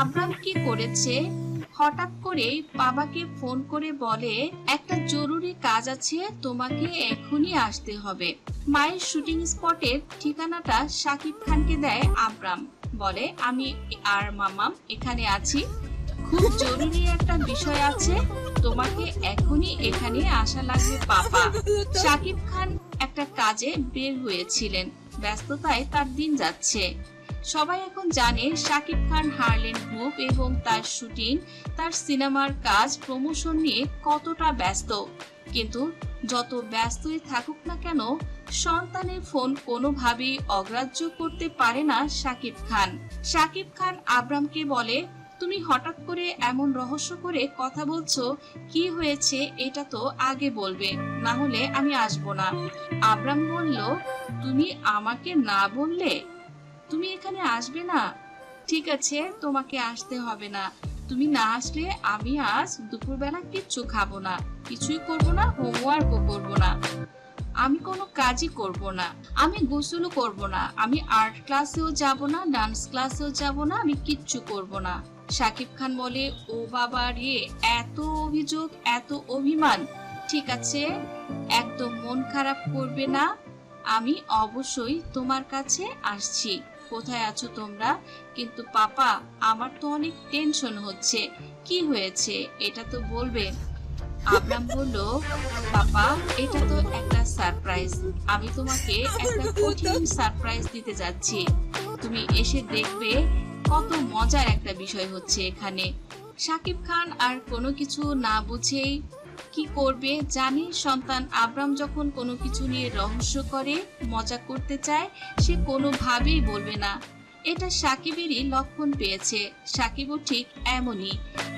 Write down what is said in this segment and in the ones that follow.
আবরাম কি করেছে? হঠাৎ করে বাবাকে ফোন করে বলে, একটা জরুরি কাজ আছে, তোমাকে এখনই আসতে হবে। মায়ের শুটিং স্পটের ঠিকানাটা সাকিব খানকে দেয় আবরাম। বলে, আমি আর মামাম এখানে আছি। খুব জরুরি একটা বিষয় আছে। তোমাকে এখনই এখানে আসা লাগবে, পাপা। সাকিব খান একটা কাজে বের হয়েছিলেন। ব্যস্ততায় তার দিন যাচ্ছে। সবাই এখন জানে শাকিব খান, হারলেন গ্রুপ এবং তার শুটিং, তার সিনেমার কাজ প্রমোশন নিয়ে কতটা ব্যস্ত। কিন্তু যত ব্যস্তই থাকুক না কেন, সন্তানের ফোন কোনোভাবেই অগ্রাহ্য করতে পারে না শাকিব খান। শাকিব খান আব্রামকে বলে, তুমি হঠাৎ করে এমন রহস্য করে কথা বলছো, কি হয়েছে এটা তো আগে বলবে না হলে আমি আসব না। আব্রাম বলল, তুমি আমাকে না বললে তুমি এখানে আসবে না। ঠিক আছে, তোমাকে আসতে হবে না। তুমি না আসলে আমি আজ দুপুরবেলা কিচ্ছু খাব না। কিছুই করব না হোমওয়ার্কও করব না। আমি কোনো কাজই করব না। আমি গোসলও করব না। আমি আর্ট ক্লাসেও যাব না ডান্স ক্লাসেও যাব না, আমি কিচ্ছু করব না। সাকিব খান বলে, ও বাবা রে, এত অভিযোগ, এত অভিমান। ঠিক আছে, একদম মন খারাপ করবে না। আমি অবশ্যই তোমার কাছে আসছি। কোথায় আছো তোমরা? কিন্তু পাপা, আমার তো অনেক টেনশন হচ্ছে। কি হয়েছে? এটা তো বলবে। আব্রাম বলল, পাপা, এটা তো একটা সারপ্রাইজ আমি তোমাকে একটা কঠিন সারপ্রাইজ দিতে যাচ্ছি। তুমি এসে দেখবে কত মজার একটা বিষয় হচ্ছে এখানে। সাকিব খান আর কোনো কিছু না বুঝেই কি করবে জানে? সন্তান আব্রাম যখন কোনো কিছু নিয়ে রহস্য করে, মজা করতে চায়, সে কোনোভাবেই বলবে না। এটা সাকিবেরই লক্ষণ পেয়েছে। সাকিবও ঠিক এমনই।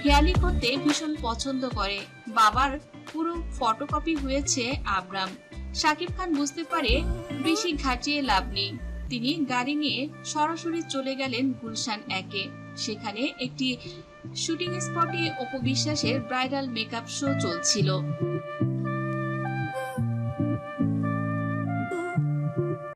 হেয়ালি করতে ভীষণ পছন্দ করে। বাবার পুরো ফটোকপি হয়েছে আব্রাম সাকিব খান বুঝতে পারে বেশি ঘাটিয়ে লাভ নেই। তিনি গাড়ি নিয়ে সরাসরি চলে গেলেন গুলশান একে। সেখানে একটি শুটিং স্পটে অপবিশ্বাসের ব্রাইডাল মেকআপ শো চলছিল।